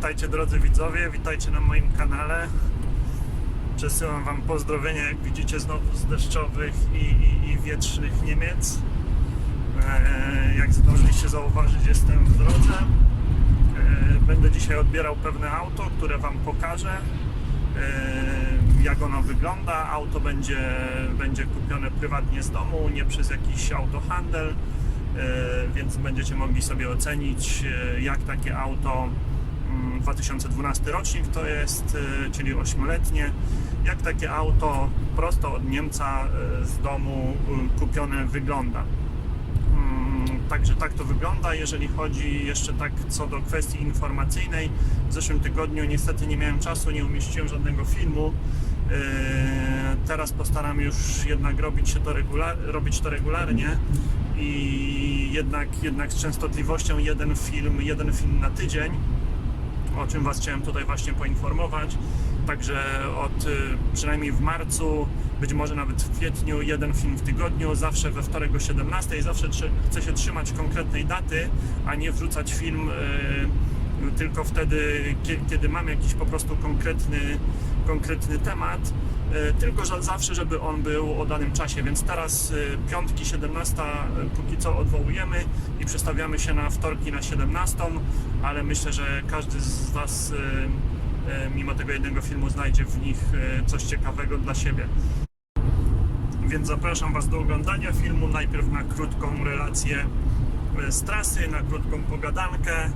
Witajcie drodzy widzowie, witajcie na moim kanale. Przesyłam Wam pozdrowienia, jak widzicie, znowu z deszczowych i, i, i wietrznych Niemiec. E, jak zdążyliście zauważyć, jestem w drodze. E, będę dzisiaj odbierał pewne auto, które Wam pokażę. E, jak ono wygląda. Auto będzie, będzie kupione prywatnie z domu, nie przez jakiś autohandel. E, więc będziecie mogli sobie ocenić, e, jak takie auto mm, 2012 rocznik to jest, e, czyli 8-letnie, jak takie auto prosto od Niemca e, z domu e, kupione wygląda. Mm, Także tak to wygląda. Jeżeli chodzi jeszcze tak co do kwestii informacyjnej, w zeszłym tygodniu niestety nie miałem czasu, nie umieściłem żadnego filmu. Teraz postaram już jednak robić, się to, regular, robić to regularnie i jednak, jednak z częstotliwością jeden film, jeden film na tydzień o czym Was chciałem tutaj właśnie poinformować. Także od y, przynajmniej w marcu, być może nawet w kwietniu, jeden film w tygodniu, zawsze we wtorek o 17 i zawsze chcę się trzymać konkretnej daty, a nie wrzucać film y, tylko wtedy, kie- kiedy mam jakiś po prostu konkretny, konkretny temat. Y, Tylko że zawsze, żeby on był o danym czasie, więc teraz y, piątki 17 y, póki co odwołujemy i przestawiamy się na wtorki na 17, ale myślę, że każdy z Was mimo tego jednego filmu znajdzie w nich coś ciekawego dla siebie. Więc zapraszam Was do oglądania filmu. Najpierw na krótką relację z trasy, na krótką pogadankę,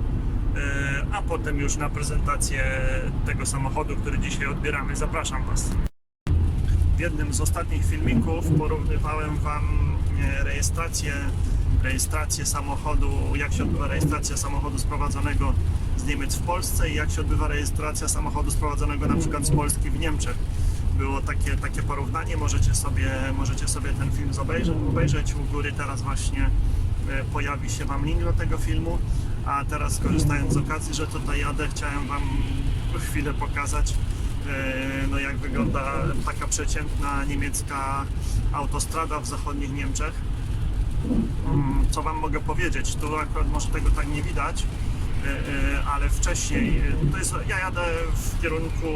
a potem już na prezentację tego samochodu, który dzisiaj odbieramy. Zapraszam Was. W jednym z ostatnich filmików porównywałem Wam e, rejestrację, rejestrację samochodu, jak się odbywa rejestracja samochodu sprowadzonego z Niemiec w Polsce i jak się odbywa rejestracja samochodu sprowadzonego na przykład z Polski w Niemczech. Było takie, takie porównanie, możecie sobie, możecie sobie ten film obejrzeć, obejrzeć. U góry teraz właśnie e, pojawi się Wam link do tego filmu, a teraz korzystając z okazji, że tutaj jadę, chciałem Wam chwilę pokazać no jak wygląda taka przeciętna niemiecka autostrada w zachodnich Niemczech. Mm, Co Wam mogę powiedzieć? Tu akurat może tego tak nie widać, e, e, ale wcześniej, e, to jest, ja jadę w kierunku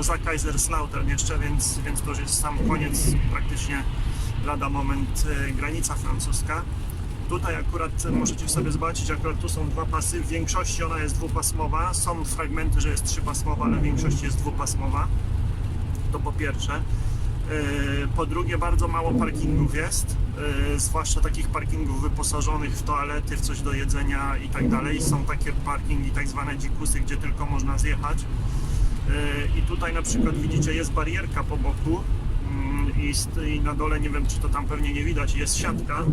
za Kaiserslautern jeszcze, więc, więc to już jest sam koniec, praktycznie lada moment e, granica francuska. Tutaj akurat możecie sobie zobaczyć, akurat tu są dwa pasy, w większości ona jest dwupasmowa, są fragmenty, że jest trzypasmowa, ale w większości jest dwupasmowa. To po pierwsze. Yy, Po drugie, bardzo mało parkingów jest, yy, zwłaszcza takich parkingów wyposażonych w toalety, w coś do jedzenia i tak dalej. Są takie parkingi, tak zwane dzikusy, gdzie tylko można zjechać. Yy, I tutaj na przykład widzicie, jest barierka po boku mm, i na dole, nie wiem czy to tam pewnie nie widać, jest siatka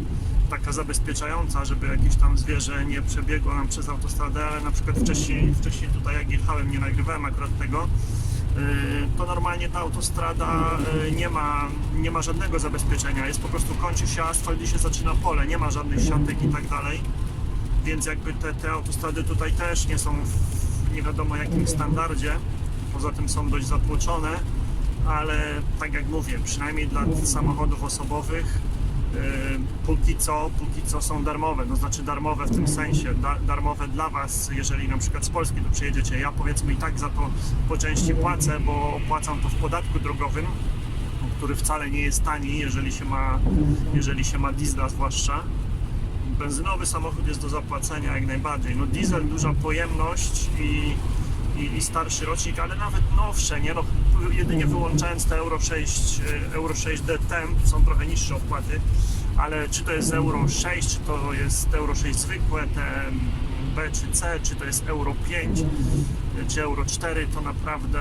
taka zabezpieczająca, żeby jakieś tam zwierzę nie przebiegło nam przez autostradę, ale na przykład wcześniej, wcześniej tutaj jak jechałem, nie nagrywałem akurat tego, yy, to normalnie ta autostrada yy, nie ma, nie ma żadnego zabezpieczenia, jest po prostu kończy się asfalt i się zaczyna pole, nie ma żadnych siatek i tak dalej, więc jakby te, te autostrady tutaj też nie są w nie wiadomo jakim standardzie, poza tym są dość zatłoczone, ale tak jak mówię, przynajmniej dla samochodów osobowych póki co, póki co są darmowe, no znaczy darmowe w tym sensie, da, darmowe dla Was, jeżeli na przykład z Polski tu przyjedziecie. Ja powiedzmy i tak za to po części płacę, bo opłacam to w podatku drogowym, który wcale nie jest tani, jeżeli się ma, jeżeli się ma diesla zwłaszcza. Benzynowy samochód jest do zapłacenia jak najbardziej. No diesel, duża pojemność i, i, i starszy rocznik, ale nawet nowsze, nie? No, jedynie wyłączając te Euro 6, e, Euro 6D Temp, są trochę niższe opłaty, ale czy to jest Euro 6, czy to jest Euro 6 zwykłe, te B czy C, czy to jest Euro 5, czy Euro 4, to naprawdę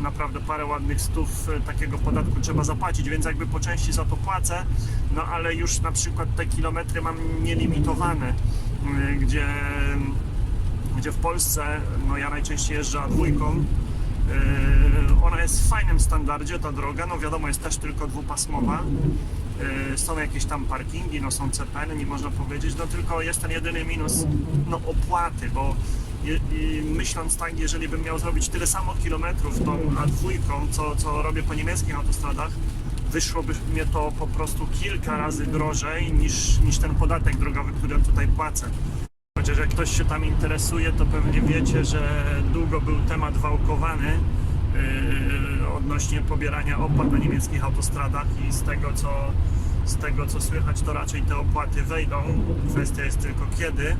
naprawdę parę ładnych stów e, takiego podatku trzeba zapłacić, więc jakby po części za to płacę, no ale już na przykład te kilometry mam nielimitowane, e, gdzie gdzie w Polsce, no ja najczęściej jeżdżę A2, yy, ona jest w fajnym standardzie, ta droga, no wiadomo jest też tylko dwupasmowa, Yy, są jakieś tam parkingi, no są CPN, nie można powiedzieć, no tylko jest ten jedyny minus, no opłaty, bo myśląc tak, jeżeli bym miał zrobić tyle samo kilometrów tą A2, co, co robię po niemieckich autostradach, wyszłoby mnie to po prostu kilka razy drożej niż, niż ten podatek drogowy, który tutaj płacę. Chociaż jak ktoś się tam interesuje, to pewnie wiecie, że długo był temat wałkowany yy, odnośnie pobierania opłat na niemieckich autostradach i z tego co z tego co słychać, to raczej te opłaty wejdą. Kwestia jest tylko kiedy,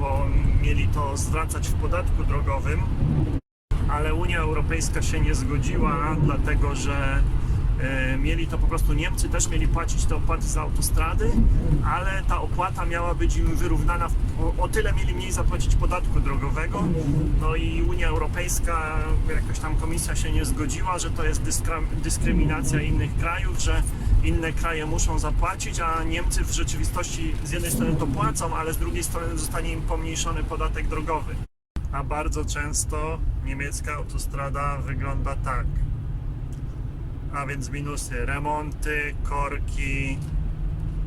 bo mieli to zwracać w podatku drogowym, ale Unia Europejska się nie zgodziła, dlatego że mieli to po prostu Niemcy też mieli płacić te opłaty za autostrady, ale ta opłata miała być im wyrównana, w, o, o tyle mieli mniej zapłacić podatku drogowego. No i Unia Europejska, jakoś tam komisja się nie zgodziła, że to jest dyskra, dyskryminacja innych krajów, że inne kraje muszą zapłacić, a Niemcy w rzeczywistości z jednej strony to płacą, ale z drugiej strony zostanie im pomniejszony podatek drogowy. A bardzo często niemiecka autostrada wygląda tak. A więc minusy, remonty, korki,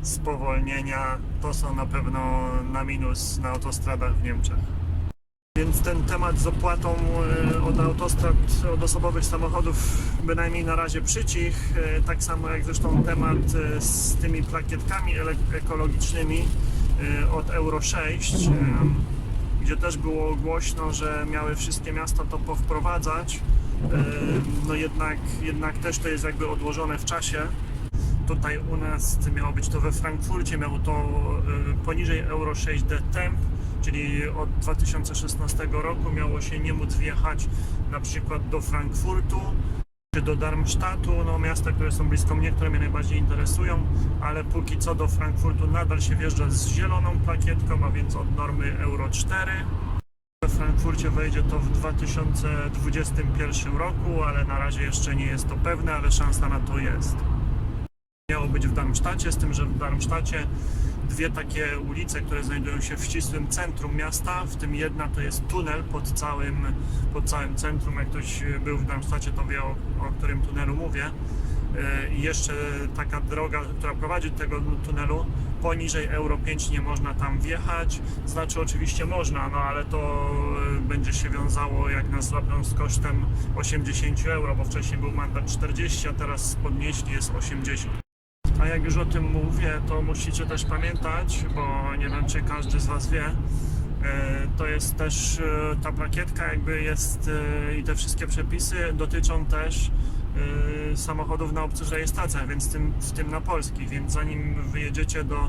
spowolnienia to są na pewno na minus na autostradach w Niemczech. Więc ten temat z opłatą e, od autostrad, od osobowych samochodów bynajmniej na razie przycich. E, Tak samo jak zresztą temat e, z tymi plakietkami ekologicznymi od Euro 6, e, gdzie też było głośno, że miały wszystkie miasta to powprowadzać. E, No jednak, jednak też to jest jakby odłożone w czasie. Tutaj u nas miało być to we Frankfurcie, miało to e, poniżej Euro 6D Temp, czyli od 2016 roku miało się nie móc wjechać na przykład do Frankfurtu czy do Darmstadtu, no miasta, które są blisko mnie, które mnie najbardziej interesują, ale póki co do Frankfurtu nadal się wjeżdża z zieloną plakietką, a więc od normy Euro 4. Frankfurcie wejdzie to w 2021 roku, ale na razie jeszcze nie jest to pewne, ale szansa na to jest miało być w Darmstadcie, z tym, że w Darmstadcie dwie takie ulice, które znajdują się w ścisłym centrum miasta, w tym jedna to jest tunel pod całym, pod całym centrum. Jak ktoś był w Darmstadcie, to wie o, o którym tunelu mówię. Yy, I jeszcze taka droga, która prowadzi do tego tunelu, poniżej Euro 5 nie można tam wjechać. Znaczy oczywiście można, no ale to yy, będzie się wiązało, jak nas złapią z kosztem 80 euro, bo wcześniej był mandat 40, a teraz podnieśli jest 80. A jak już o tym mówię, to musicie też pamiętać, bo nie wiem, czy każdy z Was wie, e, to jest też e, ta plakietka, jakby jest e, i te wszystkie przepisy dotyczą też e, samochodów na obcych rejestracjach, więc tym, w tym na polskich. Więc zanim wyjedziecie do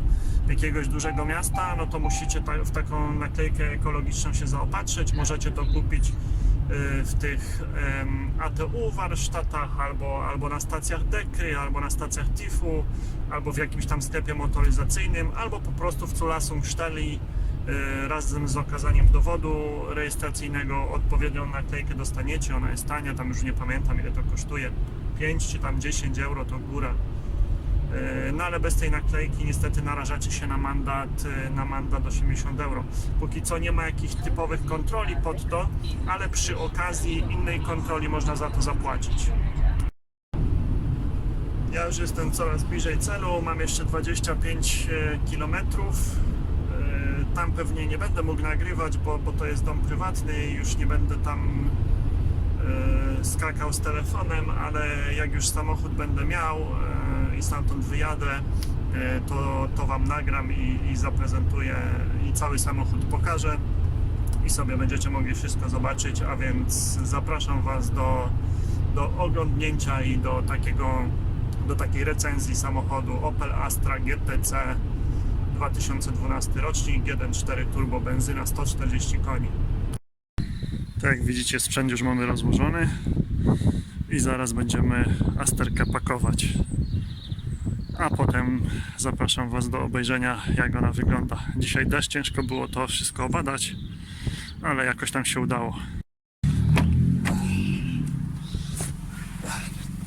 jakiegoś dużego miasta, no to musicie ta, w taką naklejkę ekologiczną się zaopatrzyć. Możecie to kupić y, w tych ATU warsztatach, albo, albo na stacjach Dekry, albo na stacjach TIFU, albo w jakimś tam sklepie motoryzacyjnym, albo po prostu w Culasum Szteli y, razem z okazaniem dowodu rejestracyjnego odpowiednią naklejkę dostaniecie, ona jest tania, tam już nie pamiętam ile to kosztuje, 5 czy tam 10 euro to góra. E, No ale bez tej naklejki niestety narażacie się na mandat, e, na mandat 80 euro. Póki co nie ma jakichś typowych kontroli pod to, ale przy okazji innej kontroli można za to zapłacić. Ja już jestem coraz bliżej celu, mam jeszcze 25 km. Tam pewnie nie będę mógł nagrywać, bo, bo to jest dom prywatny i już nie będę tam e, skakał z telefonem, ale jak już samochód będę miał e, i stamtąd wyjadę, e, to, to Wam nagram i, i zaprezentuję i cały samochód pokażę i sobie będziecie mogli wszystko zobaczyć, a więc zapraszam Was do, do oglądnięcia i do takiego do takiej recenzji samochodu Opel Astra GTC 2012 rocznik 1.4 turbo benzyna 140 koni. Tak jak widzicie, sprzęt już mamy rozłożony i zaraz będziemy Asterkę pakować. A potem zapraszam Was do obejrzenia, jak ona wygląda. Dzisiaj deszcz, ciężko było to wszystko obadać, ale jakoś tam się udało.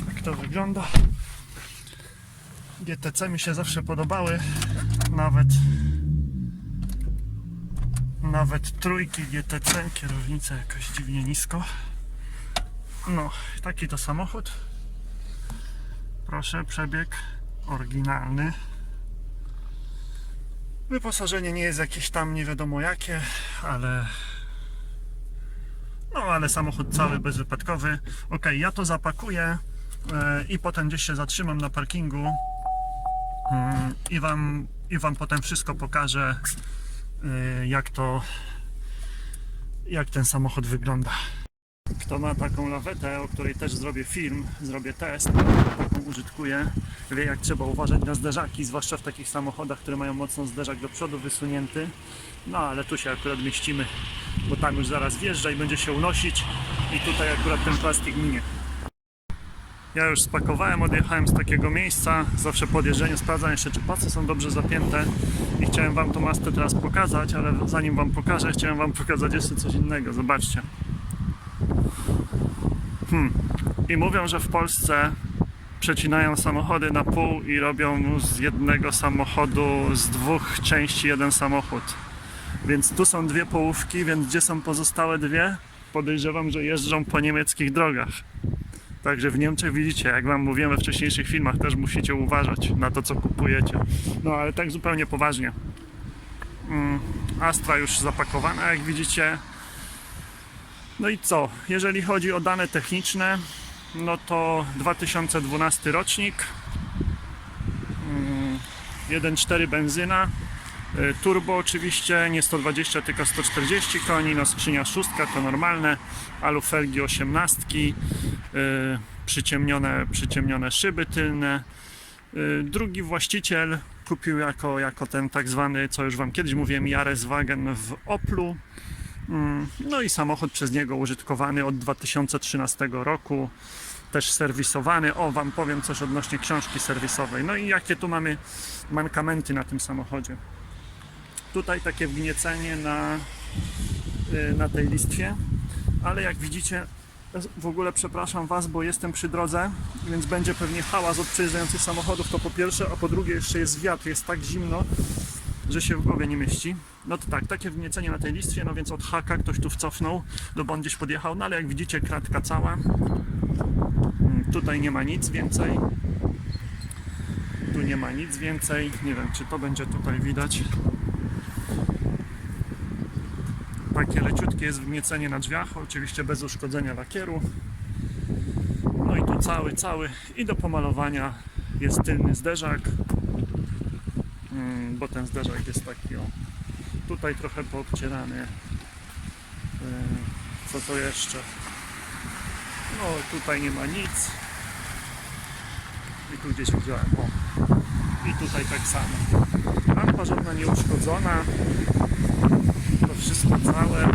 Tak to wygląda. GTC mi się zawsze podobały, nawet nawet trójki GTC, kierownica jakoś dziwnie nisko. No, taki to samochód. Proszę, przebieg oryginalny. Wyposażenie nie jest jakieś tam nie wiadomo jakie, ale no ale samochód cały bezwypadkowy. Ok, ja to zapakuję e, i potem gdzieś się zatrzymam na parkingu mm, i wam, i wam potem wszystko pokażę y, jak to, jak ten samochód wygląda. Kto ma taką lawetę, o której też zrobię film, zrobię test, taką użytkuję, wie jak trzeba uważać na zderzaki, zwłaszcza w takich samochodach, które mają mocno zderzak do przodu wysunięty. No ale tu się akurat mieścimy, bo tam już zaraz wjeżdża i będzie się unosić i tutaj akurat ten plastik minie. Ja już spakowałem, odjechałem z takiego miejsca. Zawsze po odjeżdżeniu sprawdzam jeszcze, czy pasy są dobrze zapięte. I chciałem Wam tą mastę teraz pokazać, ale zanim Wam pokażę, chciałem Wam pokazać jeszcze coś innego. Zobaczcie. Hmm. I mówią, że w Polsce przecinają samochody na pół i robią z jednego samochodu, z dwóch części jeden samochód. Więc tu są dwie połówki, więc gdzie są pozostałe dwie? Podejrzewam, że jeżdżą po niemieckich drogach. Także w Niemczech widzicie, jak Wam mówiłem we wcześniejszych filmach, też musicie uważać na to, co kupujecie. No ale tak zupełnie poważnie. Mm, Astra już zapakowana, jak widzicie. No i co? Jeżeli chodzi o dane techniczne, no to 2012 rocznik, mm, 1.4 benzyna, y, turbo oczywiście, nie 120 tylko 140 koni, no skrzynia szóstka to normalne, alufelgi 18, y, przyciemnione, przyciemnione szyby tylne. Y, Drugi właściciel kupił jako, jako ten tak zwany, co już Wam kiedyś mówiłem, Jareswagen w Oplu. Mm, No i samochód przez niego użytkowany od 2013 roku, też serwisowany. O, Wam powiem coś odnośnie książki serwisowej. No i jakie tu mamy mankamenty na tym samochodzie. Tutaj takie wgniecenie na, y, na tej listwie, ale jak widzicie, w ogóle przepraszam Was, bo jestem przy drodze, więc będzie pewnie hałas od przejeżdżających samochodów, to po pierwsze, a po drugie jeszcze jest wiatr, jest tak zimno, że się w głowie nie mieści. No to tak, takie wgniecenie na tej listwie, no więc od haka ktoś tu wcofnął, do bądź gdzieś podjechał, no ale jak widzicie kratka cała. Mm, Tutaj nie ma nic więcej. Tu nie ma nic więcej. Nie wiem, czy to będzie tutaj widać. Takie leciutkie jest wgniecenie na drzwiach, oczywiście bez uszkodzenia lakieru. No i tu cały, cały i do pomalowania jest tylny zderzak, Mm, bo ten zderzak jest taki o, tutaj trochę poobcierany. Yy, Co to jeszcze? No tutaj nie ma nic. I tu gdzieś widziałem, o. I tutaj tak samo. Lampa żadna nieuszkodzona. To wszystko całe.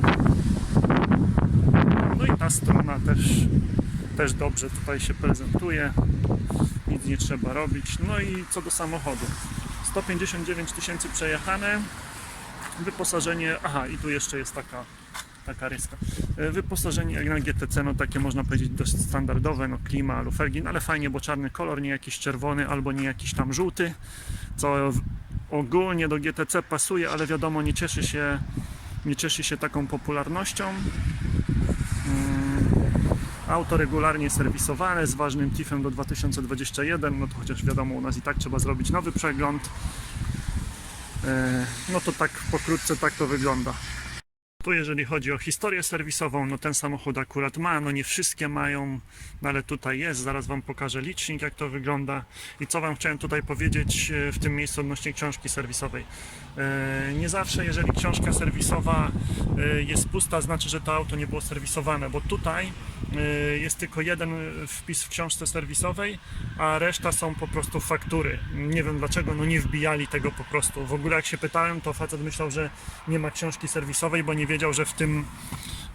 No i ta strona też, też dobrze tutaj się prezentuje. Nic nie trzeba robić. No i co do samochodu. 159 tysięcy przejechane. Wyposażenie. Aha, i tu jeszcze jest taka, taka ryska. E, Wyposażenie jak na GTC, no takie można powiedzieć dość standardowe, no klima, lufergi, no ale fajnie, bo czarny kolor, nie jakiś czerwony albo nie jakiś tam żółty, co ogólnie do GTC pasuje, ale wiadomo, nie cieszy się, nie cieszy się taką popularnością. Mm, Auto regularnie serwisowane z ważnym TIF-em do 2021, no to chociaż wiadomo, u nas i tak trzeba zrobić nowy przegląd. E, No to tak pokrótce tak to wygląda. Tu jeżeli chodzi o historię serwisową, no ten samochód akurat ma, no nie wszystkie mają, no ale tutaj jest, zaraz Wam pokażę licznik jak to wygląda i co Wam chciałem tutaj powiedzieć e, w tym miejscu odnośnie książki serwisowej. E, Nie zawsze jeżeli książka serwisowa e, jest pusta, znaczy, że to auto nie było serwisowane, bo tutaj jest tylko jeden wpis w książce serwisowej, a reszta są po prostu faktury. Nie wiem dlaczego, no nie wbijali tego po prostu. W ogóle jak się pytałem, to facet myślał, że nie ma książki serwisowej, bo nie wiedział, że w tym,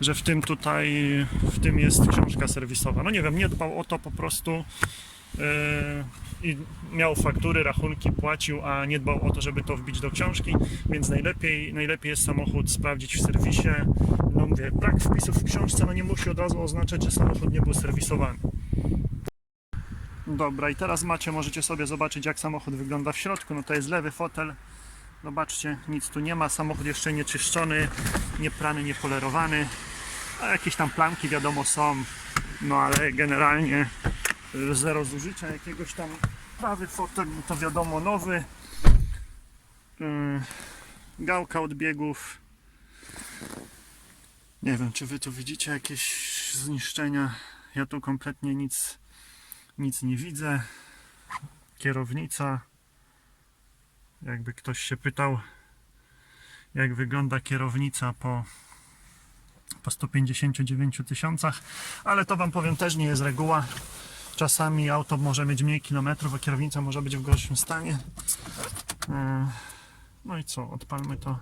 że w tym tutaj, w tym jest książka serwisowa. No nie wiem, nie dbał o to po prostu yy, i miał faktury, rachunki, płacił, a nie dbał o to, żeby to wbić do książki, więc najlepiej, najlepiej jest samochód sprawdzić w serwisie. Mówię, brak wpisów w książce no nie musi od razu oznaczać, że samochód nie był serwisowany. Dobra, i teraz macie, możecie sobie zobaczyć, jak samochód wygląda w środku. No to jest lewy fotel. Zobaczcie, nic tu nie ma. Samochód jeszcze nie czyszczony, nie prany, nie polerowany. A jakieś tam plamki wiadomo są. No ale generalnie y, zero zużycia jakiegoś tam. Prawy fotel, no to wiadomo nowy. Yy, Gałka odbiegów. Nie wiem, czy wy tu widzicie jakieś zniszczenia. Ja tu kompletnie nic, nic nie widzę. Kierownica. Jakby ktoś się pytał, jak wygląda kierownica po, po 159 tysiącach, ale to Wam powiem też nie jest reguła. Czasami auto może mieć mniej kilometrów, a kierownica może być w gorszym stanie. E, No i co, odpalmy to.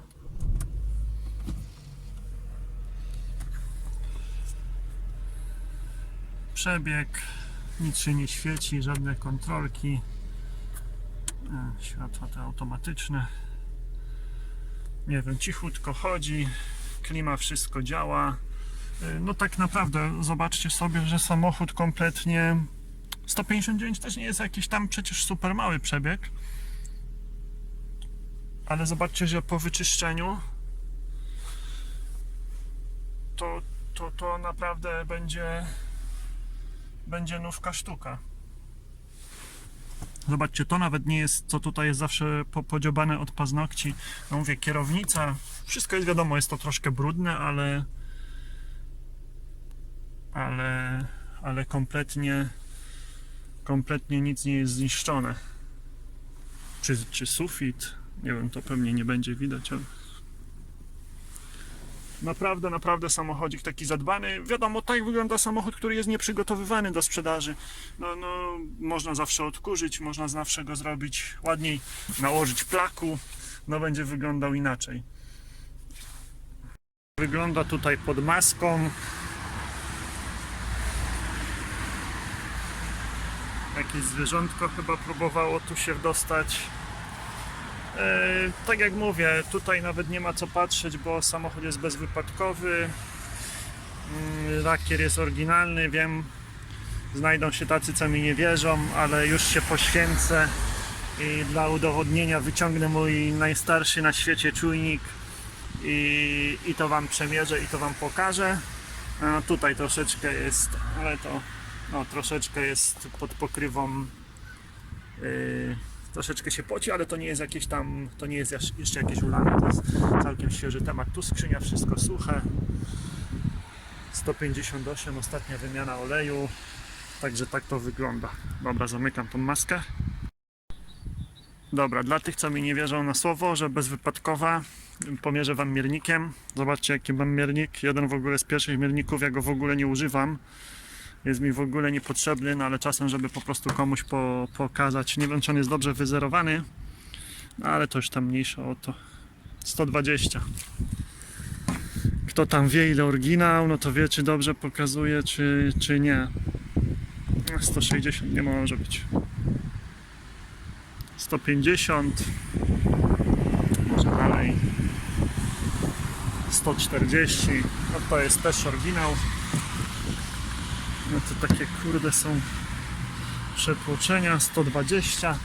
Przebieg, nic się nie świeci, żadne kontrolki. E, Światła te automatyczne. Nie wiem, cichutko chodzi, klima, wszystko działa. E, No tak naprawdę, zobaczcie sobie, że samochód kompletnie 159 też nie jest jakiś tam przecież super mały przebieg. Ale zobaczcie, że po wyczyszczeniu to, to, to naprawdę będzie będzie nówka sztuka. Zobaczcie, to nawet nie jest, co tutaj jest zawsze po, podziobane od paznokci. No mówię, kierownica, wszystko jest wiadomo, jest to troszkę brudne, ale ale, ale kompletnie kompletnie nic nie jest zniszczone. Czy, czy sufit? Nie wiem, to pewnie nie będzie widać, ale Naprawdę, naprawdę samochodzik taki zadbany. Wiadomo, tak wygląda samochód, który jest nieprzygotowywany do sprzedaży. No, no, można zawsze odkurzyć, można zawsze go zrobić ładniej, nałożyć plaku, no będzie wyglądał inaczej. Wygląda tutaj pod maską. Jakieś zwierzątko chyba próbowało tu się dostać. E, tak jak mówię, tutaj nawet nie ma co patrzeć, bo samochód jest bezwypadkowy. Mm, Lakier jest oryginalny, wiem. Znajdą się tacy, co mi nie wierzą, ale już się poświęcę i dla udowodnienia wyciągnę mój najstarszy na świecie czujnik i, i to Wam przemierzę i to Wam pokażę. No, tutaj troszeczkę jest, ale to no, troszeczkę jest pod pokrywą. Yy, troszeczkę się poci, ale to nie jest jakieś tam, to nie jest jeszcze jakieś ulane, to jest całkiem świeży temat. Tu skrzynia, wszystko suche. 158, ostatnia wymiana oleju. Także tak to wygląda. Dobra, zamykam tą maskę. Dobra, dla tych, co mi nie wierzą na słowo, że bezwypadkowa, pomierzę Wam miernikiem. Zobaczcie, jaki mam miernik. Jeden w ogóle z pierwszych mierników, ja go w ogóle nie używam jest mi w ogóle niepotrzebny, no ale czasem, żeby po prostu komuś po, pokazać. Nie wiem, czy on jest dobrze wyzerowany, no ale to już tam mniejsza o to. 120. Kto tam wie, ile oryginał, no to wie, czy dobrze pokazuje, czy, czy nie. No, 160 nie może być. 150. Może dalej. 140. No to jest też oryginał. No to takie kurde są przetłoczenia 120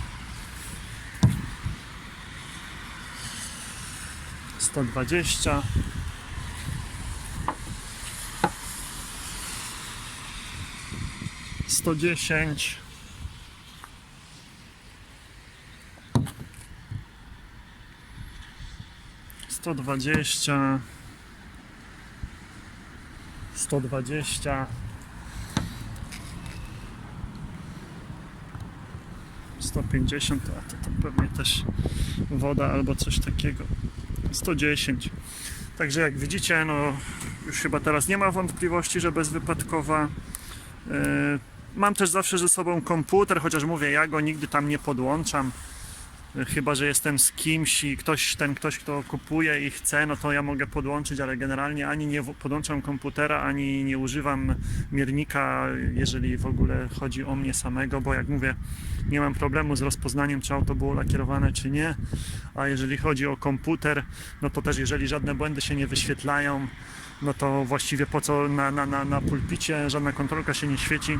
120 110 120 120 150, a to, to pewnie też woda albo coś takiego. 110. Także jak widzicie, no już chyba teraz nie ma wątpliwości, że bezwypadkowa. Yy, Mam też zawsze ze sobą komputer, chociaż mówię, ja go nigdy tam nie podłączam. Chyba, że jestem z kimś i ktoś, ten ktoś, kto kupuje i chce, no to ja mogę podłączyć, ale generalnie ani nie podłączam komputera, ani nie używam miernika, jeżeli w ogóle chodzi o mnie samego, bo jak mówię, nie mam problemu z rozpoznaniem, czy auto było lakierowane, czy nie. A jeżeli chodzi o komputer, no to też jeżeli żadne błędy się nie wyświetlają, no to właściwie po co na, na, na, na pulpicie żadna kontrolka się nie świeci,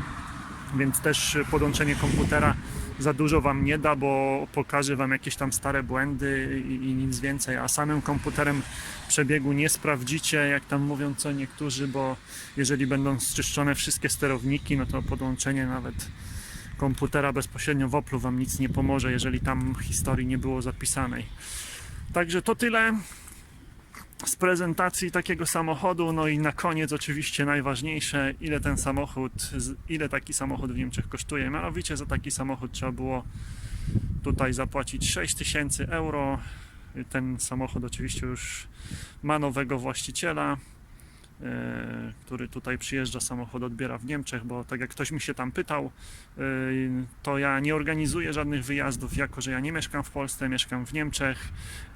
więc też podłączenie komputera za dużo Wam nie da, bo pokaże Wam jakieś tam stare błędy i, i nic więcej, a samym komputerem przebiegu nie sprawdzicie, jak tam mówią co niektórzy, bo jeżeli będą zczyszczone wszystkie sterowniki, no to podłączenie nawet komputera bezpośrednio w Oplu Wam nic nie pomoże, jeżeli tam historii nie było zapisanej. Także to tyle z prezentacji takiego samochodu. No i na koniec oczywiście najważniejsze, ile ten samochód, ile taki samochód w Niemczech kosztuje. Mianowicie za taki samochód trzeba było tutaj zapłacić 6000 euro. Ten samochód oczywiście już ma nowego właściciela, który tutaj przyjeżdża, samochód odbiera w Niemczech, bo tak jak ktoś mi się tam pytał, e, to ja nie organizuję żadnych wyjazdów, jako że ja nie mieszkam w Polsce, mieszkam w Niemczech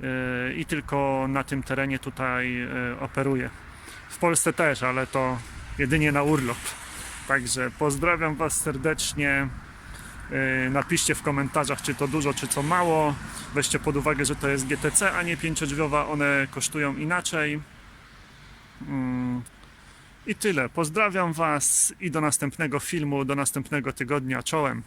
e, i tylko na tym terenie tutaj e, operuję. W Polsce też, ale to jedynie na urlop. Także pozdrawiam Was serdecznie. Napiszcie w komentarzach, czy to dużo, czy co mało. Weźcie pod uwagę, że to jest GTC, a nie pięciodrzwiowa. One kosztują inaczej. I tyle. Pozdrawiam Was i do następnego filmu, do następnego tygodnia. Czołem.